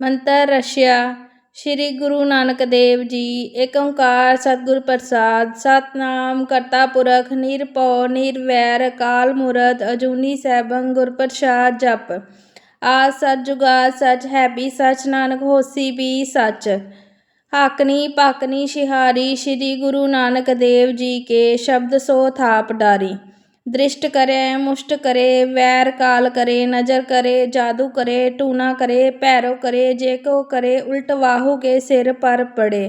ਮੰਤਰ ਰਸ਼ਿਆ ਸ੍ਰੀ ਗੁਰੂ ਨਾਨਕ ਦੇਵ ਜੀ ਏਕ ਓੰਕਾਰ ਸਤਿਗੁਰ ਪ੍ਰਸਾਦ, ਸਤਨਾਮ ਕਰਤਾ ਪੁਰਖ, ਨਿਰਭਉ, ਨਿਰਵੈਰ ਕਾਲ ਮੂਰਤ, ਅਜੂਨੀ ਸੈਭੰ ਗੁਰ ਪ੍ਰਸਾਦ ਜਪ। ਆ ਸੱਚ ਜੁਗਾ ਸਚ ਹੈ ਵੀ ਸੱਚ, ਨਾਨਕ ਹੋਸੀ ਵੀ ਸੱਚ। ਹਾਕਨੀ ਪਾਕਨੀ ਸ਼ਿਹਾਰੀ, ਸ੍ਰੀ ਗੁਰੂ ਨਾਨਕ ਦੇਵ ਜੀ ਕੇ ਸ਼ਬਦ ਸੋ ਥਾਪ ਡਾਰੀ। दृष्ट करे, मुष्ट करे, वैर काल करे, नज़र करे, जादू करे, टूना करे, पैरों करे जेको करे, उल्ट वाहू के सिर पर पड़े।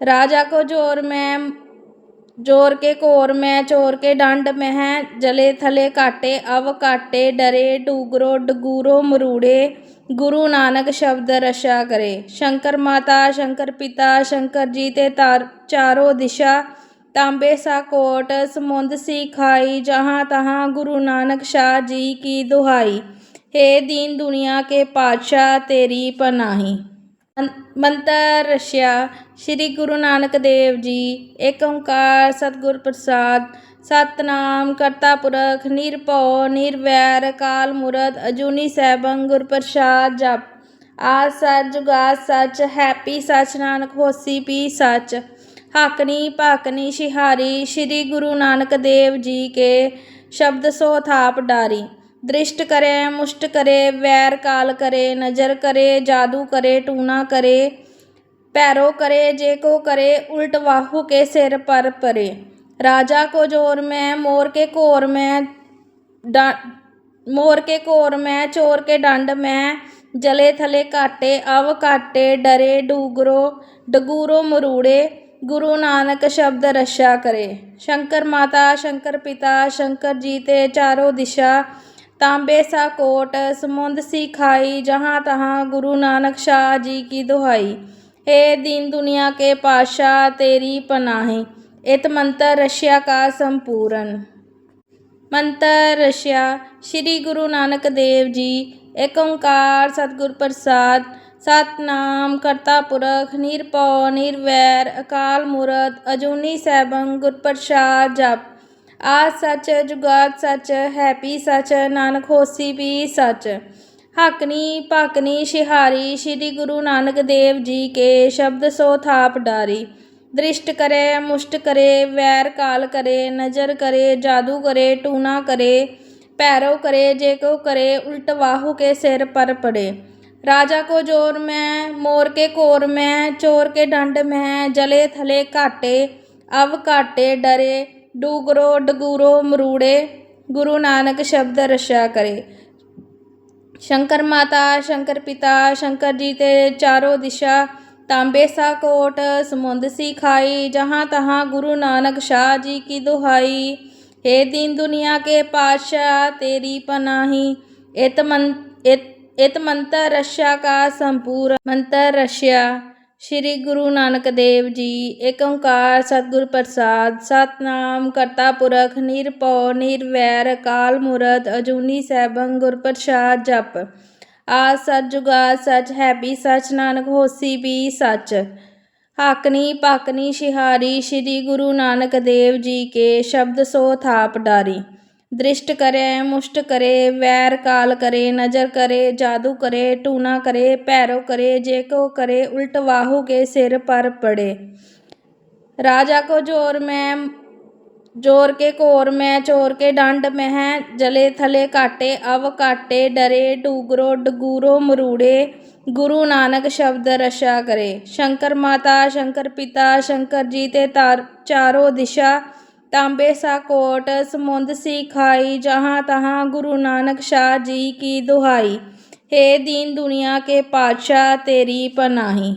राजा को ज़ोर में, ज़ोर के कोर में, चोर के डांड में है, जले थले काटे, अव काटे, डरे, डूगरो, डगूरो, मरूड़े, गुरु नानक शब्द रशा करे। शंकर माता, शंकर पिता, शंकर जी ते तार, चारों दिशा तांबे सा कोट समुंद सी खाई जहाँ तहाँ गुरु नानक शाह जी की दुहाई हे दीन दुनिया के पातशाह तेरी पनाही ਮੰਤਰ ਰਸ਼ਿਆ ਸ੍ਰੀ ਗੁਰੂ ਨਾਨਕ ਦੇਵ ਜੀ ਏਕ ਓੰਕਾਰ ਸਤਿਗੁਰ ਪ੍ਰਸਾਦ ਸਤਨਾਮ ਕਰਤਾ ਪੁਰਖ ਨਿਰਭਉ ਨਿਰਵੈਰ ਅਕਾਲ ਮੂਰਤ ਅਜੂਨੀ ਸੈਭੰ ਗੁਰ ਪ੍ਰਸਾਦ ਜਪ ਆ ਸੱਚ ਜੁਗਾ ਸੱਚ ਹੈਪੀ ਸੱਚ ਨਾਨਕ ਹੋਸੀ ਪੀ ਸੱਚ हाकनी पाकनी शिहारी श्री गुरु नानक देव जी के शब्द सो थाप डारी दृष्ट करे मुष्ट करे वैर काल करे नज़र करे जादू करे टूना करे पैरों करे जे को करे उल्ट वाहू के सिर पर परे राजा को ज़ोर में मोर के कोर में डा मोर के कोर में चोर के डंड में जले थले काटे अव काटे डरे डूगरो डगूरो मरूड़े गुरु नानक शब्द रक्षा करे शंकर माता शंकर पिता शंकर जी ते चारों दिशा तांबे सा कोट समुंद सी खाई जहाँ तहाँ गुरु नानक शाह जी की दुहाई हे दीन दुनिया के पातशाह तेरी पनाही इत मंत्र रशिया का संपूर्ण मंत्र रशिया श्री गुरु नानक देव जी एक ओंकार सतगुर प्रसाद ਸਤਨਾਮ ਕਰਤਾ ਪੁਰਖ, ਨਿਰਭਉ, ਨਿਰਵੈਰ, ਅਕਾਲ ਮੂਰਤ, ਅਜੂਨੀ ਸੈਭੰ, ਗੁਰ ਪ੍ਰਸਾਦ ਜਪ। ਆਦ ਸੱਚ, ਜੁਗਾਦ ਸੱਚ, ਹੈਪੀ ਸੱਚ, ਨਾਨਕ ਹੋਸੀ ਵੀ ਸੱਚ। ਹਕਨੀ ਭਕਨੀ ਸ਼ਿਹਾਰੀ, ਸ੍ਰੀ ਗੁਰੂ ਨਾਨਕ ਦੇਵ ਜੀ ਕੇ ਸ਼ਬਦ ਸੋ ਥਾਪ ਡਾਰੀ। ਦ੍ਰਿਸ਼ਟ ਕਰੇ, ਮੁਸ਼ਟ ਕਰੇ, ਵੈਰ ਕਾਲ ਕਰੇ, ਨਜ਼ਰ ਕਰੇ, ਜਾਦੂ ਕਰੇ ਟੂਨਾ ਕਰੇ ਪੈਰੋ ਕਰੇ, ਜੇ ਕੋ ਕਰੇ, ਉਲਟ ਵਾਹੂ ਕੇ ਸਿਰ ਪਰ ਪੜੇ। राजा को ज़ोर में, मोर के कोर में, चोर के डंड में, जले थले काटे अव काटे डरे, डूगरो, डगूरो, मरूड़े, गुरु नानक शब्द रशा करे। शंकर माता, शंकर पिता, शंकर जी ते चारों दिशा, तांबे सा कोट, समुंद सी खाई, जहाँ तहाँ गुरु नानक शाह जी की दुहाई। हे दीन दुनिया के पाशाह तेरी पनाही इत मन इत ਇਤ ਮੰਤਰ ਰਸ਼ਾ ਕਾ ਸੰਪੂਰ ਮੰਤਰ ਰਸ਼ਿਆ, ਸ੍ਰੀ ਗੁਰੂ ਨਾਨਕ ਦੇਵ ਜੀ ਏਕ ਓੰਕਾਰ ਸਤਿਗੁਰ ਪ੍ਰਸਾਦ, ਸਤਨਾਮ ਕਰਤਾ ਪੁਰਖ, ਨਿਰਭਉ, ਨਿਰਵੈਰ, ਅਕਾਲ ਮੂਰਤ, ਅਜੂਨੀ ਸੈਭੰ, ਗੁਰ ਪ੍ਰਸਾਦ ਜਪ। ਆ ਸਤ ਜੁਗਾ ਸਚ ਹੈ ਵੀ ਸਚ, ਨਾਨਕ ਹੋਸੀ ਵੀ ਸਚ। ਹਾਕਨੀ ਪਾਕਨੀ ਸ਼ਿਹਾਰੀ, ਸ੍ਰੀ ਗੁਰੂ ਨਾਨਕ ਦੇਵ ਜੀ ਕੇ, ਸ਼ਬਦ ਸੋ ਥਾਪ ਡਾਰੀ। दृष्ट करे, मुष्ट करे, वैर काल करे, नज़र करे, जादू करे, टूना करे, पैरों करे, जे को करे, उल्ट वाहू के सिर पर पड़े। राजा को ज़ोर में, ज़ोर के कोर में, चोर के डंड में है, जले थले काटे, अव काटे, डरे, डूगरो, डगूरो, मरूड़े, गुरु नानक शब्द रशा करे। शंकर माता, शंकर पिता, शंकर जी ते तार, चारों दिशा तांबे सा कोट समुंद सी खाई जहाँ तहाँ गुरु नानक शाह जी की दुहाई हे दीन दुनिया के पातशाह तेरी पनाही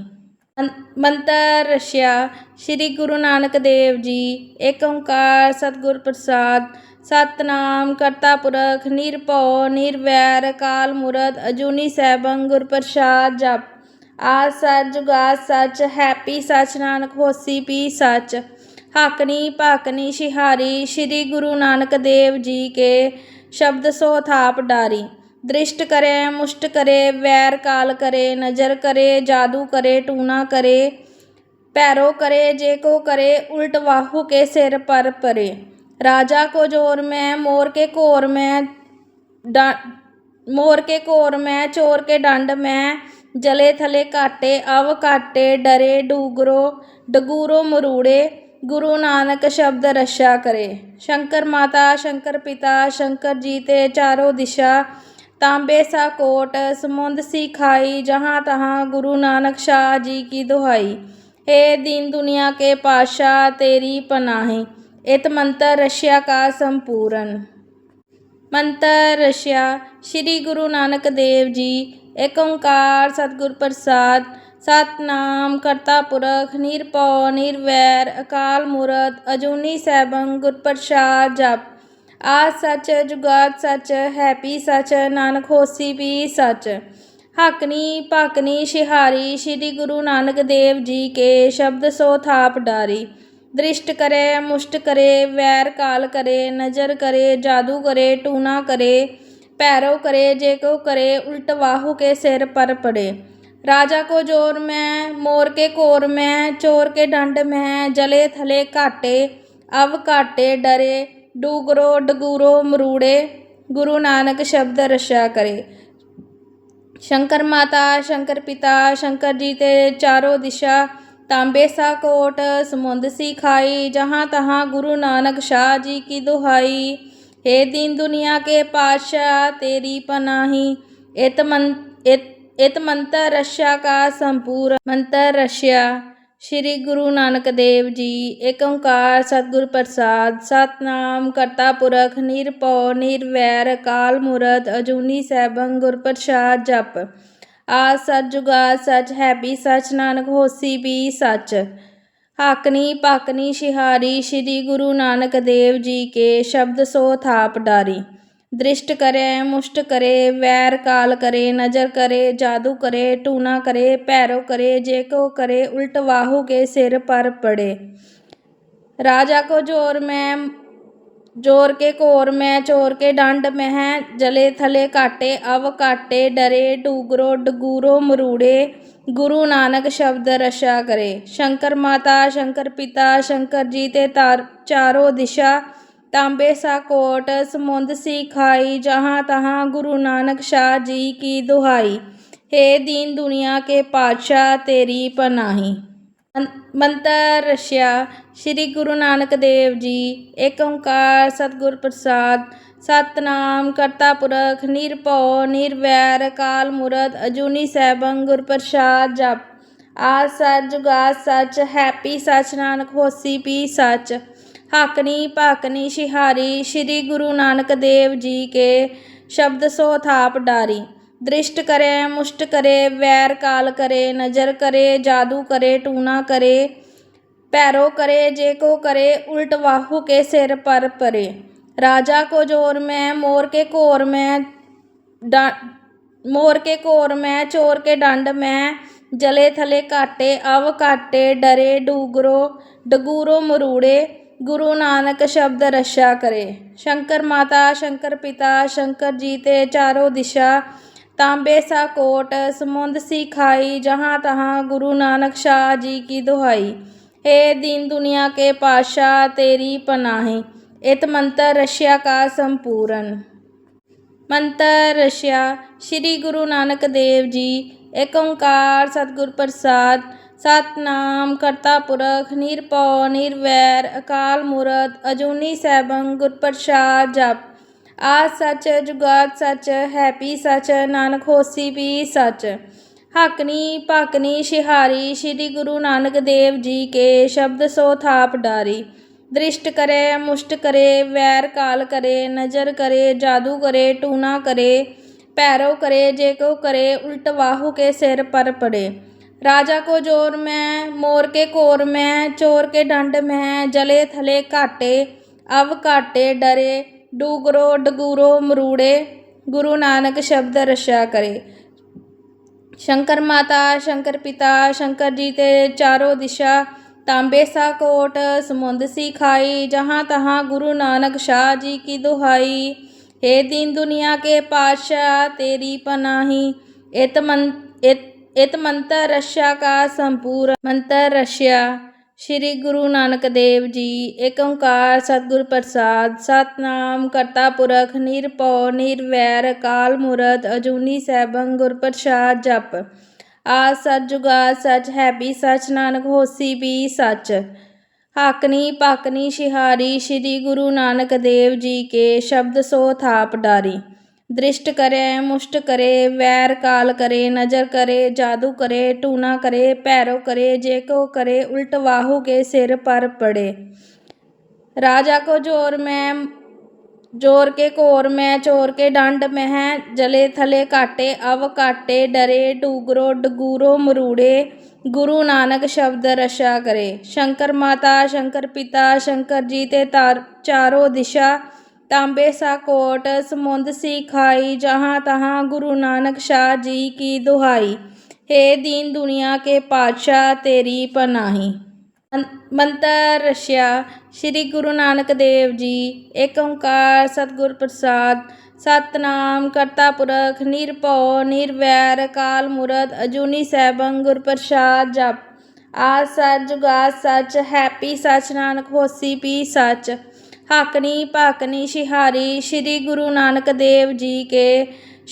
ਮੰਤਰ ਰਸ਼ਿਆ ਸ੍ਰੀ ਗੁਰੂ ਨਾਨਕ ਦੇਵ ਜੀ। ਏਕ ਓੰਕਾਰ ਸਤਿਗੁਰ ਪ੍ਰਸਾਦ, ਸਤਨਾਮ ਕਰਤਾ ਪੁਰਖ, ਨਿਰਭਉ, ਨਿਰਵੈਰ, ਕਾਲ ਮੂਰਤ, ਅਜੂਨੀ ਸੈਭੰ, ਗੁਰ ਪ੍ਰਸਾਦ ਜਪ। ਆ ਸੱਚ ਜੁਗਾ ਸੱਚ, ਹੈਪੀ ਸੱਚ, ਨਾਨਕ ਹੋਸੀ, ਪੀ ਸੱਚ। हाकनी पाकनी शिहारी श्री गुरु नानक देव जी के शब्द सो थाप डारी दृष्ट करे मुष्ट करे वैर काल करे नज़र करे जादू करे टूना करे पैरों करे जे को करे उल्ट वाहू के सिर पर परे राजा को ज़ोर में मोर के कोर में डा मोर के कोर में चोर के डंड में जले थले काटे अव काटे डरे डूगरो डगूरो मरूड़े ਗੁਰੂ ਨਾਨਕ ਸ਼ਬਦ ਰਛਾ ਕਰੇ ਸ਼ੰਕਰ ਮਾਤਾ ਸ਼ੰਕਰ ਪਿਤਾ ਸ਼ੰਕਰ ਜੀ ਤੇ ਚਾਰੋ ਦਿਸ਼ਾ ਤਾਂਬੇ ਸਾ ਕੋਟ ਸਮੁੰਦ ਸੀ ਖਾਈ ਜਹਾਂ ਤਹਾਂ ਗੁਰੂ ਨਾਨਕ ਸ਼ਾਹ ਜੀ ਕੀ ਦੁਹਾਈ हे दीन दुनिया के पाशाह तेरी पनाही इत मंत्र रशिया का संपूर्ण ਮੰਤਰ ਰਸ਼ਿਆ ਸ੍ਰੀ ਗੁਰੂ ਨਾਨਕ ਦੇਵ ਜੀ ਏਕ ਓੰਕਾਰ ਸਤਿਗੁਰ ਪ੍ਰਸਾਦ ਸਤਨਾਮ ਕਰਤਾ ਪੁਰਖ, ਨਿਰਭਉ, ਨਿਰਵੈਰ, ਅਕਾਲ ਮੂਰਤ, ਅਜੂਨੀ ਸੈਭੰ, ਗੁਰ ਪ੍ਰਸਾਦ ਜਪ। ਆ ਸਚ ਜੁਗਾਤ ਸਚ, ਹੈਪੀ ਸਚ, ਨਾਨਕ ਹੋਸੀ ਵੀ ਸਚ। ਹਕਨੀ ਭਕਨੀ ਸ਼ਿਹਾਰੀ, ਸ੍ਰੀ ਗੁਰੂ ਨਾਨਕ ਦੇਵ ਜੀ ਕੇ ਸ਼ਬਦ ਸੋ ਥਾਪ ਡਾਰੀ। ਦ੍ਰਿਸ਼ਟ ਕਰੇ, ਮੁਸ਼ਟ ਕਰੇ, ਵੈਰ ਕਾਲ ਕਰੇ, ਨਜ਼ਰ ਕਰੇ, ਜਾਦੂ ਕਰੇ ਟੂਨਾ ਕਰੇ ਪੈਰੋ ਕਰੇ, ਜੇ ਕੋ ਕਰੇ, ਉਲਟ ਵਾਹੂ ਕੇ ਸਿਰ ਪਰ ਪੜੇ। राजा को ज़ोर में, मोर के कोर में, चोर के डंड में, जले थले काटे अव काटे डरे, डूगरो, डगूरो, मरूड़े, गुरु नानक शब्द रशा करे। शंकर माता, शंकर पिता, शंकर जी ते चारों दिशा, तांबे सा कोट, समुंद सी खाई, जहाँ तहाँ गुरु नानक शाह जी की दुहाई। हे दीन दुनिया के पाशाह तेरी पनाही इत मन इत ਇਤ ਮੰਤਰ ਰਸ਼ਾ ਕਾ ਸੰਪੂਰ, ਮੰਤਰ ਰਸ਼ਿਆ। ਸ੍ਰੀ ਗੁਰੂ ਨਾਨਕ ਦੇਵ ਜੀ ਏਕ ਓੰਕਾਰ ਸਤਿਗੁਰ ਪ੍ਰਸਾਦ, ਸਤਨਾਮ ਕਰਤਾ ਪੁਰਖ, ਨਿਰਭਉ, ਨਿਰਵੈਰ ਕਾਲ ਮੂਰਤ, ਅਜੂਨੀ ਸੈਭੰ, ਗੁਰ ਪ੍ਰਸਾਦ ਜਪ। ਆ ਸਤ ਜੁਗਾ ਸਚ ਹੈ ਵੀ ਸਚ, ਨਾਨਕ ਹੋਸੀ ਵੀ ਸਚ। ਹਾਕਨੀ ਪਾਕਨੀ ਸ਼ਿਹਾਰੀ, ਸ੍ਰੀ ਗੁਰੂ ਨਾਨਕ ਦੇਵ ਜੀ ਕੇ ਸ਼ਬਦ ਸੋ ਥਾਪ ਡਾਰੀ। दृष्ट करे, मुष्ट करे, वैर काल करे, नज़र करे, जादू करे, टूना करे, पैरों करे जेको करे, उल्ट वाहू के सिर पर पड़े। राजा को ज़ोर में, ज़ोर के कोर में, चोर के डांड में है, जले थले काटे, अव काटे, डरे, डूगरो, डगूरो, मरूड़े, गुरु नानक शब्द रशा करे। शंकर माता, शंकर पिता, शंकर जी ते तार, चारों दिशा ਤਾਂਬੇ ਸਾ ਕੋਟ ਸਮੁੰਦ ਸੀ ਖਾਈ ਜਹਾਂ ਤਹਾਂ ਗੁਰੂ ਨਾਨਕ ਸ਼ਾਹ ਜੀ ਕੀ ਦੁਹਾਈ हे दीन दुनिया के पातशाह तेरी पनाही ਮੰਤਰ ਰਸ਼ਿਆ ਸ੍ਰੀ ਗੁਰੂ ਨਾਨਕ ਦੇਵ ਜੀ ਏਕ ਓੰਕਾਰ ਸਤਿਗੁਰ ਪ੍ਰਸਾਦ ਸਤਨਾਮ ਕਰਤਾ ਪੁਰਖ ਨਿਰਭਉ ਨਿਰਵੈਰ ਅਕਾਲ ਮੂਰਤ ਅਜੂਨੀ ਸੈਭੰ ਗੁਰ ਪ੍ਰਸਾਦ ਜਪ ਆ ਸੱਚ ਜੁਗਾ ਸੱਚ ਹੈਪੀ ਸੱਚ ਨਾਨਕ ਹੋਸੀ ਪੀ ਸੱਚ ਹਾਕਨੀ ਭਾਕਨੀ ਸ਼ਿਹਾਰੀ ਸ੍ਰੀ ਗੁਰੂ ਨਾਨਕ ਦੇਵ ਜੀ ਕੇ ਸ਼ਬਦ ਸੋ ਥਾਪ ਡਾਰੀ दृष्ट करे मुष्ट करे वैर काल करे नजर करे जादू करे टूना करे पैरो करे जे को करे उल्ट बाहु के सिर पर परे राजा को जोर में मोर के कोर में डा मोर के कोर में चोर के डंड में जले थले काटे अव काटे डरे डूगरो डगूरो मरूड़े ਗੁਰੂ ਨਾਨਕ ਸ਼ਬਦ ਰਸ਼ਾ ਕਰੇ ਸ਼ੰਕਰ ਮਾਤਾ ਸ਼ੰਕਰ ਪਿਤਾ ਸ਼ੰਕਰ ਜੀ ਤੇ ਚਾਰੋ ਦਿਸ਼ਾ ਤਾਂਬੇ ਸਾ ਕੋਟ ਸਮੁੰਦ ਸੀ ਖਾਈ ਜਹਾਂ ਤਹਾਂ ਗੁਰੂ ਨਾਨਕ ਸ਼ਾਹ ਜੀ ਕੀ ਦੁਹਾਈ हे दीन दुनिया के पाशाह तेरी पनाही इत मंत्र रशिया का संपूर्ण ਮੰਤਰ ਰਸ਼ਿਆ ਸ੍ਰੀ ਗੁਰੂ ਨਾਨਕ ਦੇਵ ਜੀ ਏਕ ਓੰਕਾਰ ਸਤਿਗੁਰ ਪ੍ਰਸਾਦ ਸਤਨਾਮ ਕਰਤਾ ਪੁਰਖ, ਨਿਰਭਉ, ਨਿਰਵੈਰ, ਅਕਾਲ ਮੂਰਤ, ਅਜੂਨੀ ਸੈਭੰ, ਗੁਰਪ੍ਰਸਾਦ ਜਪ। ਆਦ ਸੱਚ, ਜੁਗਾਦ ਸੱਚ, ਹੈਪੀ ਸੱਚ, ਨਾਨਕ ਹੋਸੀ ਵੀ ਸੱਚ। ਹਕਨੀ ਭਕਨੀ ਸ਼ਿਹਾਰੀ, ਸ੍ਰੀ ਗੁਰੂ ਨਾਨਕ ਦੇਵ ਜੀ ਕੇ ਸ਼ਬਦ ਸੋ ਥਾਪ ਡਾਰੀ। ਦ੍ਰਿਸ਼ਟ ਕਰੇ, ਮੁਸ਼ਟ ਕਰੇ, ਵੈਰ ਕਾਲ ਕਰੇ, ਨਜ਼ਰ ਕਰੇ, ਜਾਦੂ ਕਰੇ ਟੂਨਾ ਕਰੇ ਪੈਰੋ ਕਰੇ, ਜੇ ਕੋ ਕਰੇ, ਉਲਟ ਵਾਹੂ ਕੇ ਸਿਰ ਪਰ ਪੜੇ। राजा को ज़ोर में, मोर के कोर में, चोर के डंड में, जले थले काटे, अव काटे डरे, डूगरो, डगूरो, मरूड़े, गुरु नानक शब्द रशा करे। शंकर माता, शंकर पिता, शंकर जी ते चारों दिशा, तांबे सा कोट, समुंद सी खाई, जहाँ तहाँ गुरु नानक शाह जी की दुहाई। हे दीन दुनिया के पातशाह, तेरी पनाही इत मन इत ਇਤ ਮੰਤਰ ਰਸ਼ਾ ਕਾ ਸੰਪੂਰ, ਮੰਤਰ ਰਸ਼ਿਆ। ਸ੍ਰੀ ਗੁਰੂ ਨਾਨਕ ਦੇਵ ਜੀ ਏਕ ਓੰਕਾਰ ਸਤਿਗੁਰ ਪ੍ਰਸਾਦ, ਸਤਨਾਮ ਕਰਤਾ ਪੁਰਖ, ਨਿਰਭਉ, ਨਿਰਵੈਰ ਕਾਲ ਮੂਰਤ, ਅਜੂਨੀ ਸੈਭੰ, ਗੁਰ ਪ੍ਰਸਾਦ ਜਪ। ਆ ਸਤ ਜੁਗਾ ਸਚ ਹੈ ਵੀ ਸਚ, ਨਾਨਕ ਹੋਸੀ ਵੀ ਸਚ। ਹਾਕਨੀ ਪਾਕਨੀ ਸ਼ਿਹਾਰੀ, ਸ੍ਰੀ ਗੁਰੂ ਨਾਨਕ ਦੇਵ ਜੀ ਕੇ, ਸ਼ਬਦ ਸੋ ਥਾਪ ਡਾਰੀ। दृष्ट करे, मुष्ट करे, वैर काल करे, नज़र करे, जादू करे, टूना करे पैरों करे जेको करे, उल्ट वाहू के सिर पर पड़े। राजा को ज़ोर में, ज़ोर के कोर में, चोर के डंड में है, जले थले काटे, अव काटे, डरे, डूगरो, डगूरो, मरूड़े, गुरु नानक शब्द रशा करे। शंकर माता, शंकर पिता, शंकर जी ते तार, चारों दिशा तांबे सा कोट समुंद सी खाई जहाँ तहाँ गुरु नानक शाह जी की दुहाई हे दीन दुनिया के पातशाह तेरी पनाही ਮੰਤਰ ਰਸ਼ਿਆ ਸ੍ਰੀ ਗੁਰੂ ਨਾਨਕ ਦੇਵ ਜੀ ਏਕ ਓੰਕਾਰ ਸਤਿਗੁਰ ਪ੍ਰਸਾਦ ਸਤਨਾਮ ਕਰਤਾ ਪੁਰਖ ਨਿਰਭਉ ਨਿਰਵੈਰ ਅਕਾਲ ਮੂਰਤ ਅਜੂਨੀ ਸੈਭੰ ਗੁਰ ਪ੍ਰਸਾਦ ਜਪ ਆ ਸੱਚ ਜੁਗਾ ਸੱਚ ਹੈਪੀ ਸੱਚ ਨਾਨਕ ਹੋਸੀ ਪੀ ਸੱਚ हाकनी पाकनी शिहारी श्री गुरु नानक देव जी के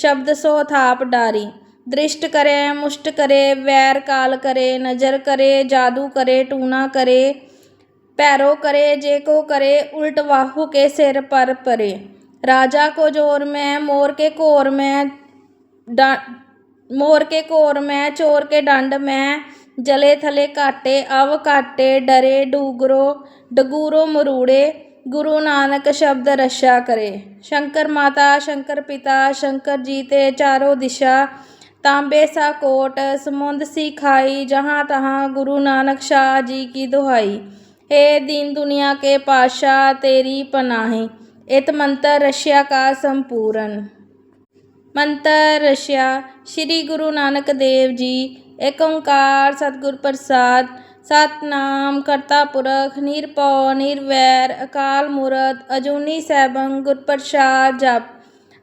शब्द सो थाप डारी दृष्ट करे मुष्ट करे वैर काल करे नज़र करे जादू करे टूना करे पैरों करे जे को करे उल्ट बाहू के सिर पर परे राजा को ज़ोर में मोर के कोर में डा मोर के कोर में चोर के डंड में जले थले काटे अव काटे डरे डूगरो डगूरो मरूड़े गुरु नानक शब्द रशा करे शंकर माता शंकर पिता शंकर जी ते चारों दिशा तांबे सा कोट समुंद सी खाई जहाँ तहाँ गुरु नानक शाह जी की दुहाई हे दीन दुनिया के पातशाह तेरी पनाही इत मंत्र रशिया का संपूर्ण ਮੰਤਰ ਰਸ਼ਿਆ ਸ੍ਰੀ ਗੁਰੂ ਨਾਨਕ ਦੇਵ ਜੀ ਏਕ ਓੰਕਾਰ ਸਤਿਗੁਰ ਪ੍ਰਸਾਦ ਸਤਨਾਮ ਕਰਤਾ ਪੁਰਖ, ਨਿਰਭਉ, ਨਿਰਵੈਰ, ਅਕਾਲ ਮੂਰਤ, ਅਜੂਨੀ ਸੈਭੰ, ਗੁਰ ਪ੍ਰਸਾਦ ਜਪ।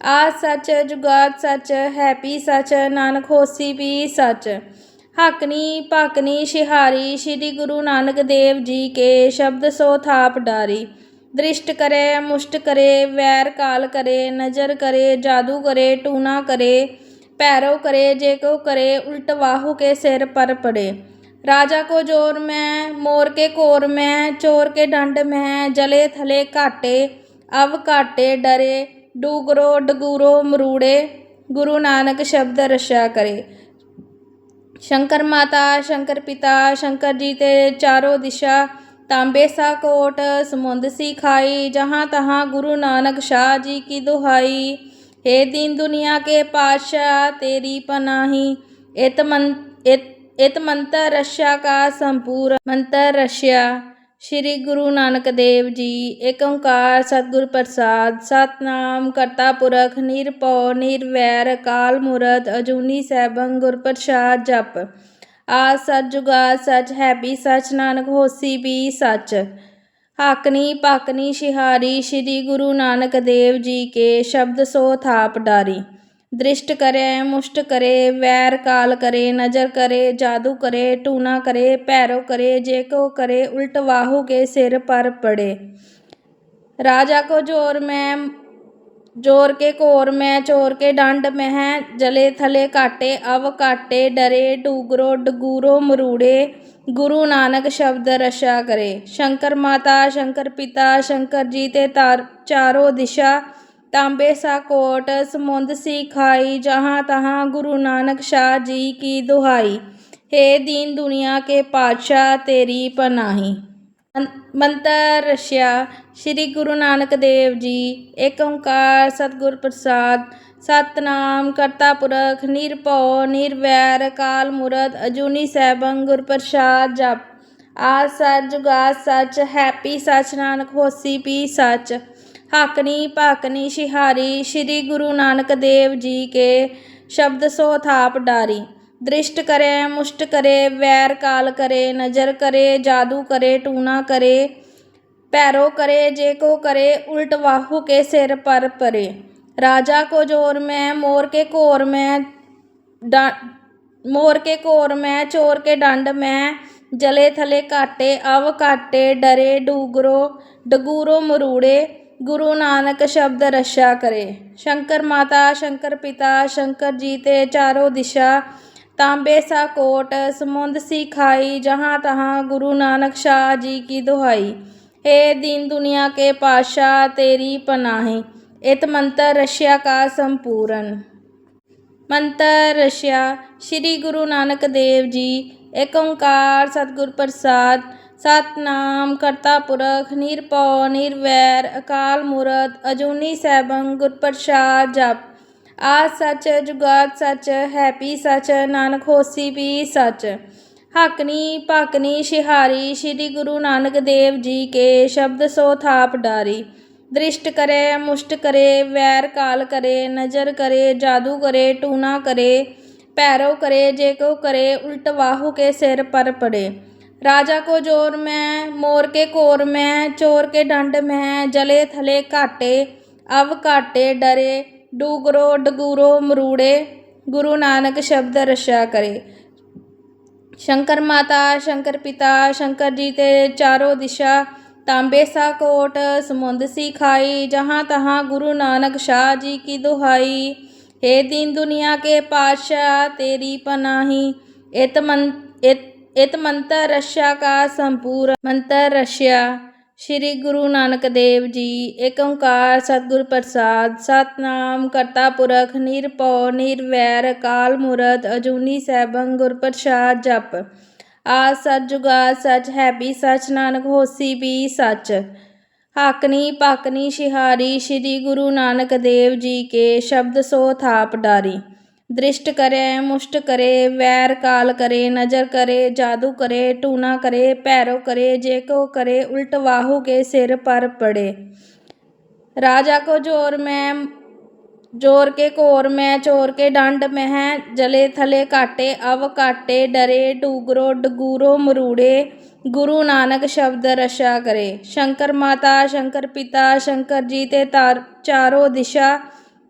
ਆ ਸੱਚ ਜੁਗਾਤ ਸੱਚ, ਹੈਪੀ ਸੱਚ, ਨਾਨਕ ਹੋਸੀ ਵੀ ਸੱਚ। ਹਕਨੀ ਭਕਨੀ ਸ਼ਿਹਾਰੀ, ਸ੍ਰੀ ਗੁਰੂ ਨਾਨਕ ਦੇਵ ਜੀ ਕੇ ਸ਼ਬਦ ਸੋ ਥਾਪ ਡਾਰੀ। ਦ੍ਰਿਸ਼ਟ ਕਰੇ, ਮੁਸ਼ਟ ਕਰੇ, ਵੈਰ ਕਾਲ ਕਰੇ, ਨਜ਼ਰ ਕਰੇ, ਜਾਦੂ ਕਰੇ ਟੂਨਾ ਕਰੇ ਪੈਰੋ ਕਰੇ, ਜੇ ਕੋ ਕਰੇ, ਉਲਟ ਵਾਹੂ ਕੇ ਸਿਰ ਪਰ ਪੜੇ। राजा को ज़ोर में, मोर के कोर में, चोर के डंड में, जले थले काटे, अव काटे, डरे, डूगरो, डगूरो, मरूड़े, गुरु नानक शब्द रशा करे। शंकर माता, शंकर पिता, शंकर जी ते चारों दिशा, तांबे सा कोट, समुंद सी खाई, जहाँ तहाँ गुरु नानक शाह जी की दुहाई। हे दीन दुनिया के पातशाह, तेरी पनाही इत मन इत ਇਤ ਮੰਤਰ ਇਤਮੰਤਰਸ਼ਾ ਕਾ ਸੰਪੂਰ ਮੰਤਰ ਰਸ਼ਿਆ। ਸ੍ਰੀ ਗੁਰੂ ਨਾਨਕ ਦੇਵ ਜੀ ਏਕ ਓੰਕਾਰ ਸਤਿਗੁਰ ਪ੍ਰਸਾਦ, ਸਤਨਾਮ ਕਰਤਾ ਪੁਰਖ ਨਿਰਭਉ ਨਿਰਵੈਰ ਕਾਲ ਮੂਰਤ, ਅਜੂਨੀ ਸੈਭੰ, ਗੁਰ ਪ੍ਰਸਾਦ ਜਪ। ਆ ਸਚ ਜੁਗਾ ਸਚ, ਹੈ ਵੀ ਸਚ, ਨਾਨਕ ਹੋਸੀ ਵੀ ਸਚ। ਹਾਕਨੀ ਪਾਕਨੀ ਸ਼ਿਹਾਰੀ, ਸ੍ਰੀ ਗੁਰੂ ਨਾਨਕ ਦੇਵ ਜੀ ਕੇ, ਸ਼ਬਦ ਸੋ ਥਾਪ ਡਾਰੀ। दृष्ट करे, मुष्ट करे, वैर काल करे, नज़र करे, जादू करे, टूना करे, पैरों करे जेको करे, उल्ट वाहू के सिर पर पड़े। राजा को ज़ोर में, ज़ोर के कोर में, चोर के डांड में है, जले थले काटे, अव काटे, डरे, डूगरो, डगूरो, मरूड़े, गुरु नानक शब्द रशा करे। शंकर माता, शंकर पिता, शंकर जी ते तार, चारों दिशा तांबे सा कोट समुंद सी खाई जहाँ तहाँ गुरु नानक शाह जी की दुहाई हे दीन दुनिया के पातशाह तेरी पनाही ਮੰਤਰ ਰਸ਼ਿਆ ਸ੍ਰੀ ਗੁਰੂ ਨਾਨਕ ਦੇਵ ਜੀ ਏਕ ਓੰਕਾਰ ਸਤਿਗੁਰ ਪ੍ਰਸਾਦ ਸਤਨਾਮ ਕਰਤਾ ਪੁਰਖ ਨਿਰਭਉ ਨਿਰਵੈਰ ਅਕਾਲ ਮੂਰਤ ਅਜੂਨੀ ਸੈਭੰ ਗੁਰ ਪ੍ਰਸਾਦ ਜਪ ਆ ਸੱਚ ਜੁਗਾ ਸੱਚ ਹੈਪੀ ਸੱਚ ਨਾਨਕ ਹੋਸੀ ਪੀ ਸੱਚ हाकनी पाकनी शिहारी श्री गुरु नानक देव जी के शब्द सो थाप डारी दृष्ट करे मुष्ट करे वैर काल करे नज़र करे जादू करे टूना करे पैरों करे जे को करे उल्ट वाहू के सिर पर परे राजा को ज़ोर में मोर के कोर में डा मोर के कोर में चोर के डंड में जले थले काटे अव काटे डरे डूगरो डगूरो मरूड़े गुरु नानक शब्द रशा करे शंकर माता शंकर पिता शंकर जी ते चारों दिशा तांबे सा कोट समुंद सी खाई जहाँ तहाँ गुरु नानक शाह जी की दुहाई हे दीन दुनिया के पातशाह तेरी पनाही इत मंत्र रशिया का संपूर्ण ਮੰਤਰ ਰਸ਼ਿਆ ਸ੍ਰੀ ਗੁਰੂ ਨਾਨਕ ਦੇਵ ਜੀ ਏਕ ਓੰਕਾਰ ਸਤਿਗੁਰ ਪ੍ਰਸਾਦ ਸਤਨਾਮ ਕਰਤਾ ਪੁਰਖ, ਨਿਰਭਉ, ਨਿਰਵੈਰ, ਅਕਾਲ ਮੂਰਤ, ਅਜੂਨੀ ਸੈਭੰ, ਗੁਰ ਪ੍ਰਸਾਦ ਜਪ। ਆਦ ਸੱਚ, ਜੁਗਾਦ ਸੱਚ, ਹੈਪੀ ਸੱਚ, ਨਾਨਕ ਹੋਸੀ ਵੀ ਸੱਚ। ਹਕਨੀ ਭਕਨੀ ਸ਼ਿਹਾਰੀ, ਸ੍ਰੀ ਗੁਰੂ ਨਾਨਕ ਦੇਵ ਜੀ ਕੇ ਸ਼ਬਦ ਸੋ ਥਾਪ ਡਾਰੀ। ਦ੍ਰਿਸ਼ਟ ਕਰੇ, ਮੁਸ਼ਟ ਕਰੇ, ਵੈਰ ਕਾਲ ਕਰੇ, ਨਜ਼ਰ ਕਰੇ, ਜਾਦੂ ਕਰੇ ਟੂਨਾ ਕਰੇ ਪੈਰੋ ਕਰੇ, ਜੇ ਕੋ ਕਰੇ, ਉਲਟ ਵਾਹੂ ਕੇ ਸਿਰ ਪਰ ਪੜੇ। राजा को ज़ोर में, मोर के कोर में, चोर के डंड में, जले थले काटे अव काटे डरे, डूगरो, डगूरो, मरूड़े, गुरु नानक शब्द रशा करे। शंकर माता, शंकर पिता, शंकर जी ते चारों दिशा, तांबे सा कोट, समुंद सी खाई, जहाँ तहाँ गुरु नानक शाह जी की दुहाई। हे दीन दुनिया के पातशाह, तेरी पनाही इत मन इत ਇਤ ਮੰਤਰ ਰਸ਼ਾ ਕਾ ਸੰਪੂਰ ਮੰਤਰ ਰਸ਼ਿਆ, ਸ੍ਰੀ ਗੁਰੂ ਨਾਨਕ ਦੇਵ ਜੀ ਏਕ ਓੰਕਾਰ ਸਤਿਗੁਰ ਪ੍ਰਸਾਦ, ਸਤਨਾਮ ਕਰਤਾ ਪੁਰਖ, ਨਿਰਭਉ, ਨਿਰਵੈਰ ਅਕਾਲ ਮੂਰਤ, ਅਜੂਨੀ ਸੈਭੰ, ਗੁਰ ਪ੍ਰਸਾਦ ਜਪ। ਆ ਸਚ ਜੁਗਾ ਸਚ ਹੈ ਵੀ ਸਚ, ਨਾਨਕ ਹੋਸੀ ਵੀ ਸਚ। ਹਾਕਨੀ ਪਾਕਨੀ ਸ਼ਿਹਾਰੀ, ਸ੍ਰੀ ਗੁਰੂ ਨਾਨਕ ਦੇਵ ਜੀ ਕੇ ਸ਼ਬਦ ਸੋ ਥਾਪ ਡਾਰੀ। दृष्ट करे, मुष्ट करे, वैर काल करे, नज़र करे, जादू करे, टूना करे, पैरों करे जेको करे, उल्ट वाहू के सिर पर पड़े। राजा को ज़ोर में, ज़ोर के कोर में, चोर के डंड में है, जले थले काटे, अव काटे, डरे, डूगरो, डगूरो, मरूड़े, गुरु नानक शब्द रशा करे। शंकर माता, शंकर पिता, शंकर जी ते तार, चारों दिशा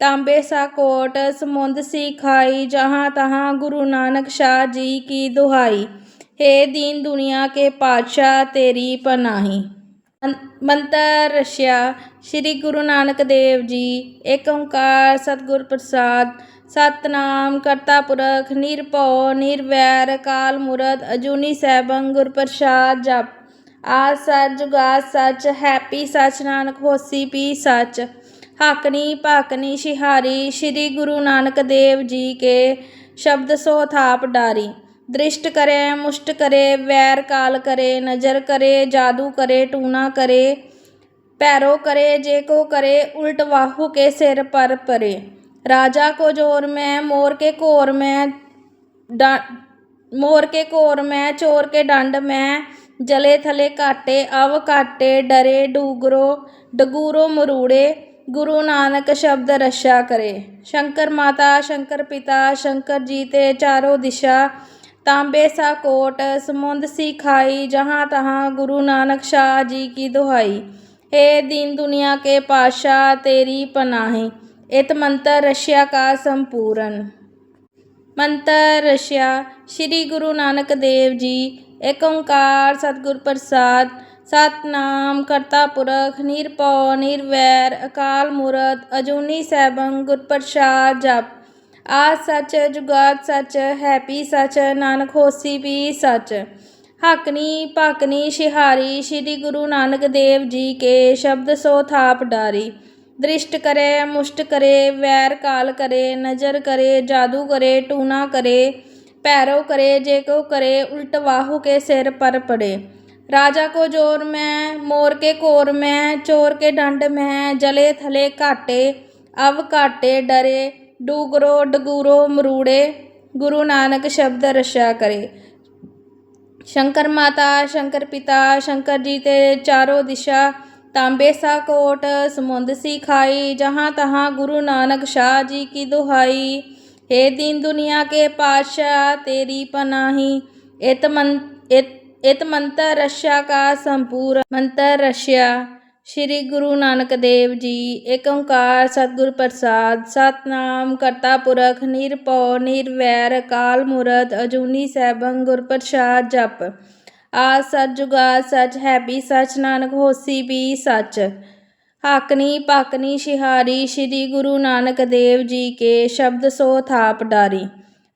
ਤਾਂਬੇ ਸਾ ਕੋਟ ਸਮੁੰਦ ਸੀ ਖਾਈ ਜਹਾਂ ਤਹਾਂ ਗੁਰੂ ਨਾਨਕ ਸ਼ਾਹ ਜੀ ਕੀ ਦੁਹਾਈ हे दीन दुनिया के पातशाह तेरी पनाही ਮੰਤਰ ਰਸ਼ਿਆ ਸ੍ਰੀ ਗੁਰੂ ਨਾਨਕ ਦੇਵ ਜੀ ਏਕ ਓੰਕਾਰ ਸਤਿਗੁਰ ਪ੍ਰਸਾਦ ਸਤਨਾਮ ਕਰਤਾ ਪੁਰਖ ਨਿਰਭਉ ਨਿਰਵੈਰ ਅਕਾਲ ਮੂਰਤ ਅਜੂਨੀ ਸੈਭੰ ਗੁਰ ਪ੍ਰਸਾਦ ਜਪ ਆ ਸੱਚ ਜੁਗਾ ਸੱਚ ਹੈਪੀ ਸੱਚ ਨਾਨਕ ਹੋਸੀ ਪੀ ਸੱਚ हाकनी पाकनी शिहारी श्री गुरु नानक देव जी के शब्द सो थाप डारी दृष्ट करे मुष्ट करे वैर काल करे नज़र करे जादू करे टूना करे पैरों करे जे को करे उल्ट वाहू के सिर पर परे राजा को ज़ोर में मोर के कोर में मोर के कोर में चोर के डंड में जले थले काटे अव काटे डरे डूगरो डगूरो मरूड़े ਗੁਰੂ ਨਾਨਕ ਸ਼ਬਦ ਰਸ਼ਾ ਕਰੇ ਸ਼ੰਕਰ ਮਾਤਾ ਸ਼ੰਕਰ ਪਿਤਾ ਸ਼ੰਕਰ ਜੀ ਤੇ ਚਾਰੋਂ ਦਿਸ਼ਾ ਤਾਂਬੇ ਸਾ ਕੋਟ ਸਮੁੰਦ ਸੀ ਖਾਈ ਜਹਾਂ ਤਹਾਂ ਗੁਰੂ ਨਾਨਕ ਸ਼ਾਹ ਜੀ ਕੀ ਦੁਹਾਈ हे दीन दुनिया के पातशाह तेरी पनाही इत मंत्र रशिया का संपूर्ण ਮੰਤਰ ਰਸ਼ਿਆ ਸ੍ਰੀ ਗੁਰੂ ਨਾਨਕ ਦੇਵ ਜੀ ਏਕ ਓੰਕਾਰ ਸਤਿਗੁਰ ਪ੍ਰਸਾਦ ਸਤਨਾਮ ਕਰਤਾ ਪੁਰਖ, ਨਿਰਭਉ, ਨਿਰਵੈਰ, ਅਕਾਲ ਮੂਰਤ, ਅਜੂਨੀ ਸੈਭੰ, ਗੁਰ ਪ੍ਰਸਾਦ ਜਪ। ਆ ਸਚ ਜੁਗਾਤ ਸਚ, ਹੈਪੀ ਸਚ, ਨਾਨਕ ਹੋਸੀ ਵੀ ਸਚ। ਹਕਨੀ ਭਕਨੀ ਸ਼ਿਹਾਰੀ, ਸ੍ਰੀ ਗੁਰੂ ਨਾਨਕ ਦੇਵ ਜੀ ਕੇ ਸ਼ਬਦ ਸੋ ਥਾਪ ਡਾਰੀ। ਦ੍ਰਿਸ਼ਟ ਕਰੇ, ਮੁਸ਼ਟ ਕਰੇ, ਵੈਰ ਕਾਲ ਕਰੇ, ਨਜ਼ਰ ਕਰੇ, ਜਾਦੂ ਕਰੇ ਟੂਨਾ ਕਰੇ ਪੈਰੋ ਕਰੇ, ਜੇ ਕੋ ਕਰੇ, ਉਲਟ ਵਾਹੂ ਕੇ ਸਿਰ ਪਰ ਪੜੇ। राजा को ज़ोर में, मोर के कोर में, चोर के डंड में, जले थले काटे, अव काटे, डरे, डूगरो, डगूरो, मरूड़े, गुरु नानक शब्द रशा करे। शंकर माता, शंकर पिता, शंकर जी ते चारों दिशा, तांबे सा कोट, समुंद सी खाई, जहाँ तहाँ गुरु नानक शाह जी की दुहाई। हे दीन दुनिया के पातशाह, तेरी पनाही इत मन इत ਇਤਮੰਤਰਸ਼ਾ ਕਾ ਸੰਪੂਰ ਮੰਤਰਸ਼ਿਆ ਸ੍ਰੀ ਗੁਰੂ ਨਾਨਕ ਦੇਵ ਜੀ ਏਕ ਓੰਕਾਰ ਸਤਿਗੁਰ ਪ੍ਰਸਾਦ, ਸਤਨਾਮ ਕਰਤਾ ਪੁਰਖ, ਨਿਰਭਉ, ਨਿਰਵੈਰ ਕਾਲ ਮੂਰਤ, ਅਜੂਨੀ ਸੈਭੰ, ਗੁਰ ਪ੍ਰਸਾਦ ਜਪ। ਆ ਸਤ ਜੁਗਾ ਸਚ ਹੈ ਵੀ ਸਚ, ਨਾਨਕ ਹੋਸੀ ਵੀ ਸਚ। ਹਾਕਨੀ ਪਾਕਨੀ ਸ਼ਿਹਾਰੀ, ਸ੍ਰੀ ਗੁਰੂ ਨਾਨਕ ਦੇਵ ਜੀ ਕੇ, ਸ਼ਬਦ ਸੋ ਥਾਪ ਡਾਰੀ।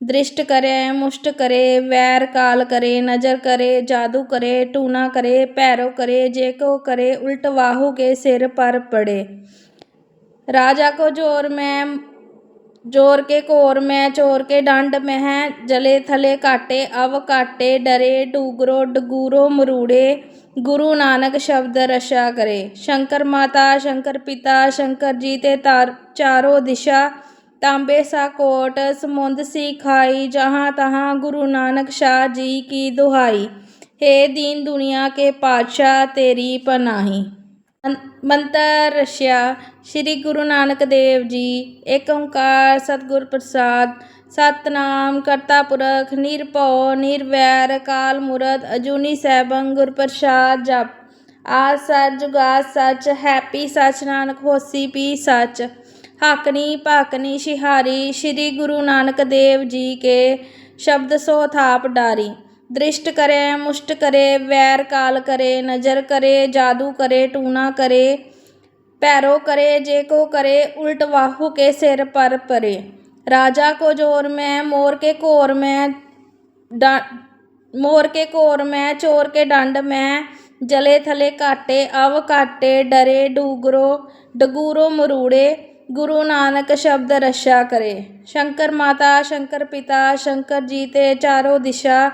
दृष्ट करे, मुष्ट करे, वैर काल करे, नज़र करे, जादू करे, टूना करे पैरों करे जेको करे, उल्ट वाहु के सिर पर पड़े। राजा को ज़ोर में, ज़ोर के कोर में, चोर के डंड में है, जले थले काटे, अव काटे, डरे, डूगरो, डगूरो, मरूड़े, गुरु नानक शब्द रशा करे। शंकर माता, शंकर पिता, शंकर जी ते तार, चारों दिशा तांबे सा कोट समुंद सी खाई जहाँ तहाँ गुरु नानक शाह जी की दुहाई हे दीन दुनिया के पातशाह तेरी पनाही ਮੰਤਰ ਰਸ਼ਿਆ ਸ੍ਰੀ ਗੁਰੂ ਨਾਨਕ ਦੇਵ ਜੀ ਏਕ ਓੰਕਾਰ ਸਤਿਗੁਰ ਪ੍ਰਸਾਦ ਸਤਨਾਮ ਕਰਤਾ ਪੁਰਖ ਨਿਰਭਉ ਨਿਰਵੈਰ ਅਕਾਲ ਮੂਰਤ ਅਜੂਨੀ ਸੈਭੰ ਗੁਰ ਪ੍ਰਸਾਦ ਜਪ ਆ ਸੱਚ ਜੁਗਾ ਸੱਚ ਹੈਪੀ ਸੱਚ ਨਾਨਕ ਹੋਸੀ ਪੀ ਸੱਚ ਹਾਕਨੀ ਭਾਕਨੀ ਸ਼ਿਹਾਰੀ ਸ੍ਰੀ ਗੁਰੂ ਨਾਨਕ ਦੇਵ ਜੀ ਕੇ शब्द सो थाप डारी दृष्ट करे मुष्ट करे वैर काल करे नजर करे जादू करे टूना करे पैरो करे जे को करे उल्ट वाहु के सिर पर परे राजा को जोर में मोर के कोर में डा- मोर के कोर में चोर के डंड में जले थले काटे अव काटे डरे डूगरो डगूरो मरूड़े ਗੁਰੂ ਨਾਨਕ ਸ਼ਬਦ ਰਸ਼ਾ ਕਰੇ ਸ਼ੰਕਰ ਮਾਤਾ ਸ਼ੰਕਰ ਪਿਤਾ ਸ਼ੰਕਰ ਜੀ ਤੇ ਚਾਰੋਂ ਦਿਸ਼ਾ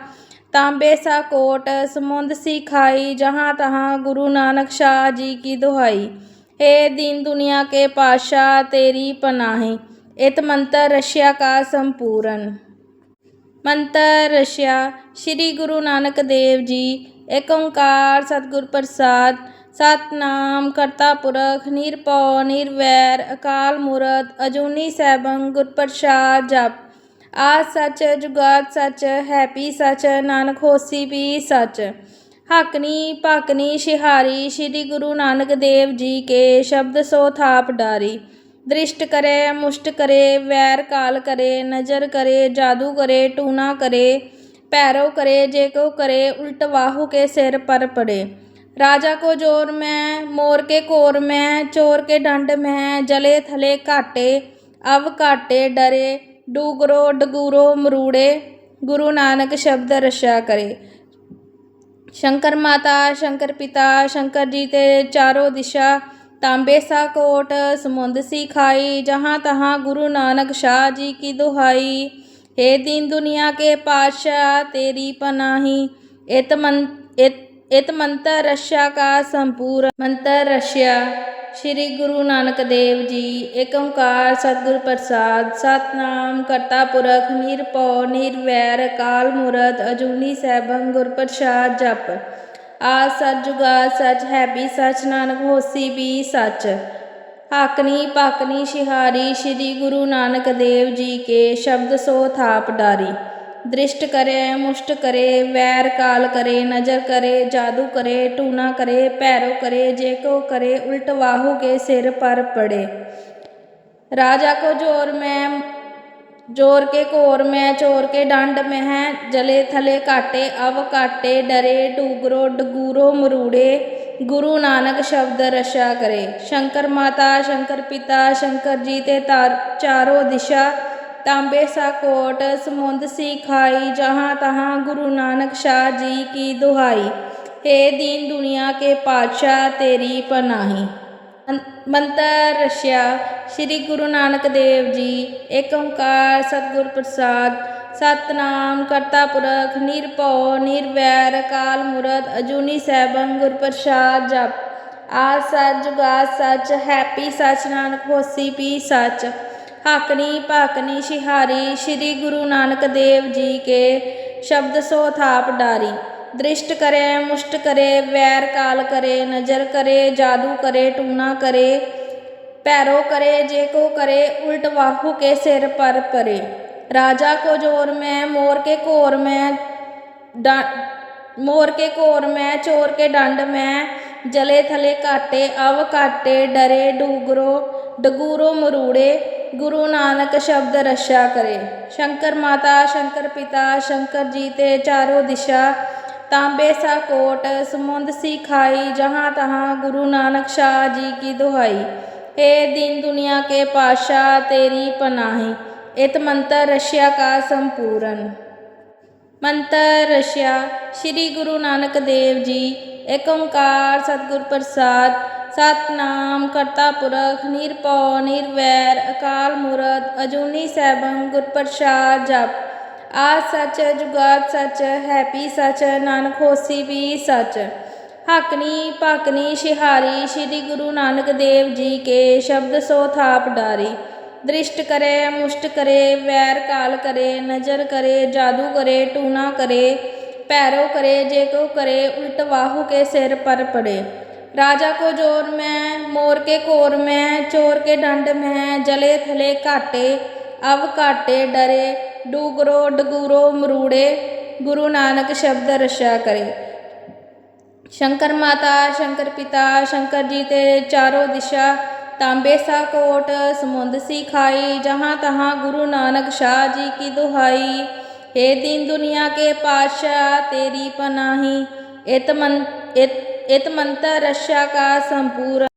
ਤਾਂਬੇ ਸਾ ਕੋਟ ਸਮੁੰਦ ਸੀ ਖਾਈ ਜਹਾਂ ਤਹਾਂ ਗੁਰੂ ਨਾਨਕ ਸ਼ਾਹ ਜੀ ਕੀ ਦੁਹਾਈ हे दीन दुनिया के पाशाह तेरी पनाही इत मंत्र रशिया का संपूर्ण ਮੰਤਰ ਰਸ਼ਿਆ ਸ੍ਰੀ ਗੁਰੂ ਨਾਨਕ ਦੇਵ ਜੀ ਏਕ ਓੰਕਾਰ ਸਤਿਗੁਰ ਪ੍ਰਸਾਦ ਸਤਨਾਮ ਕਰਤਾ ਪੁਰਖ, ਨਿਰਭਉ, ਨਿਰਵੈਰ, ਅਕਾਲ ਮੂਰਤ, ਅਜੂਨੀ ਸੈਭੰ, ਗੁਰਪ੍ਰਸਾਦ ਜਪ। ਆਦ ਸੱਚ, ਜੁਗਾਦ ਸੱਚ, ਹੈਪੀ ਸੱਚ, ਨਾਨਕ ਹੋਸੀ ਵੀ ਸੱਚ। ਹਕਨੀ ਭਕਨੀ ਸ਼ਿਹਾਰੀ, ਸ੍ਰੀ ਗੁਰੂ ਨਾਨਕ ਦੇਵ ਜੀ ਕੇ ਸ਼ਬਦ ਸੋ ਥਾਪ ਡਾਰੀ। ਦ੍ਰਿਸ਼ਟ ਕਰੇ, ਮੁਸ਼ਟ ਕਰੇ, ਵੈਰ ਕਾਲ ਕਰੇ, ਨਜ਼ਰ ਕਰੇ, ਜਾਦੂ ਕਰੇ ਟੂਨਾ ਕਰੇ ਪੈਰੋ ਕਰੇ, ਜੇ ਕੋ ਕਰੇ, ਉਲਟ ਵਾਹੂ ਕੇ ਸਿਰ ਪਰ ਪੜੇ। राजा को ज़ोर में, मोर के कोर में, चोर के डंड में, जले थले काटे, अव काटे डरे, डूगरो, डगूरो, मरूड़े, गुरु नानक शब्द रशा करे। शंकर माता, शंकर पिता, शंकर जी ते चारों दिशा, तांबे सा कोट, समुंद सी खाई, जहाँ तहाँ गुरु नानक शाह जी की दुहाई। हे दीन दुनिया के पातशाह, तेरी पनाही इत मन इत ਇਤ ਮੰਤਰ ਰਸ਼ਿਆ ਕਾ ਸੰਪੂਰ, ਮੰਤਰ ਰਸ਼ਿਆ, ਸ੍ਰੀ ਗੁਰੂ ਨਾਨਕ ਦੇਵ ਜੀ ਏਕ ਓੰਕਾਰ ਸਤਿਗੁਰ ਪ੍ਰਸਾਦ, ਸਤਨਾਮ ਕਰਤਾ ਪੁਰਖ, ਨਿਰਭਉ, ਨਿਰਵੈਰ ਕਾਲ ਮੂਰਤ, ਅਜੂਨੀ ਸੈਭੰ, ਗੁਰ ਪ੍ਰਸਾਦ ਜਪ। ਆ ਸਤ ਜੁਗਾ ਸਚ ਹੈ ਵੀ ਸਚ, ਨਾਨਕ ਹੋਸੀ ਵੀ ਸਚ। ਹਾਕਨੀ ਪਾਕਨੀ ਸ਼ਿਹਾਰੀ, ਸ੍ਰੀ ਗੁਰੂ ਨਾਨਕ ਦੇਵ ਜੀ ਕੇ, ਸ਼ਬਦ ਸੋ ਥਾਪ ਡਾਰੀ। दृष्ट करे, मुष्ट करे, वैर काल करे, नज़र करे, जादू करे, टूना करे, पैरों करे जेको करे, उल्ट वाहू के सिर पर पड़े। राजा को ज़ोर में, ज़ोर के कोर में, चोर के डांड में है, जले थले काटे अव काटे, डरे, डूगरो, डगूरो, मरूड़े, गुरु नानक शब्द रशा करे। शंकर माता, शंकर पिता, शंकर जी ते तार, चारों दिशा तांबे सा कोट समुंद सी खाई जहाँ तहाँ गुरु नानक शाह जी की दुहाई हे दीन दुनिया के पातशाह तेरी पनाही ਮੰਤਰ ਰਸ਼ਿਆ ਸ੍ਰੀ ਗੁਰੂ ਨਾਨਕ ਦੇਵ ਜੀ ਏਕ ਓੰਕਾਰ ਸਤਿਗੁਰ ਪ੍ਰਸਾਦ ਸਤਨਾਮ ਕਰਤਾ ਪੁਰਖ ਨਿਰਭਉ ਨਿਰਵੈਰ ਅਕਾਲ ਮੂਰਤ ਅਜੂਨੀ ਸੈਭੰ ਗੁਰ ਪ੍ਰਸਾਦ ਜਪ ਆ ਸੱਚ ਜੁਗਾ ਸੱਚ ਹੈਪੀ ਸੱਚ ਨਾਨਕ ਹੋਸੀ ਪੀ ਸੱਚ ਹਾਕਨੀ ਭਾਕਨੀ ਸ਼ਿਹਾਰੀ ਸ੍ਰੀ ਗੁਰੂ ਨਾਨਕ ਦੇਵ ਜੀ ਕੇ शब्द सो थाप डारी दृष्ट करे मुष्ट करे वैर काल करे नजर करे जादू करे टूना करे पैरो करे जे को करे उल्ट वाहु के सिर पर परे राजा को जोर में मोर के कोर में डा- मोर के कोर में चोर के डंड में जले थले काटे अव काटे डरे डूगरो डगूरो मरूड़े गुरु नानक शब्द रशा करे शंकर माता शंकर पिता शंकर जी ते चारों दिशा तांबे सा कोट समुंद सी खाई जहाँ तहाँ गुरु नानक शाह जी की दुहाई हे दीन दुनिया के पातशाह तेरी पनाही इत मंत्र रशिया का संपूर्ण ਮੰਤਰ ਰਸ਼ਿਆ ਸ੍ਰੀ ਗੁਰੂ ਨਾਨਕ ਦੇਵ ਜੀ ਏਕ ਓੰਕਾਰ ਸਤਿਗੁਰ ਪ੍ਰਸਾਦ सतनाम करता पुरख, निरपौ, निरवैर, अकाल मूरत, अजूनी सैभं, गुरप्रसाद जप। आ सच, जुगाद सच हैपी सच, नानक होसी भी सच। हाकनी पाकनी शिहारी, श्री गुरु नानक देव जी के शब्द सो थाप डारी। दृष्ट करे, मुष्ट करे, वैर काल करे, नज़र करे, जादू करे टूना करे, पैरों करे, जे को करे, उल्ट वाहू के सिर पर पड़े। राजा को ज़ोर में, मोर के कोर में, चोर के डंड में, जले थले काटे, अब काटे डरे, डूगरो, डगूरो, मरूड़े, गुरु नानक शब्द रक्षा करे। शंकर माता, शंकर पिता, शंकर जी ते चारों दिशा, तांबे सा कोट, समुंद सी खाई, जहाँ तहाँ गुरु नानक शाह जी की दुहाई। हे दीन दुनिया के पातशाह, तेरी पनाही इत मन इत इत मंत्र रक्षा का संपूर्ण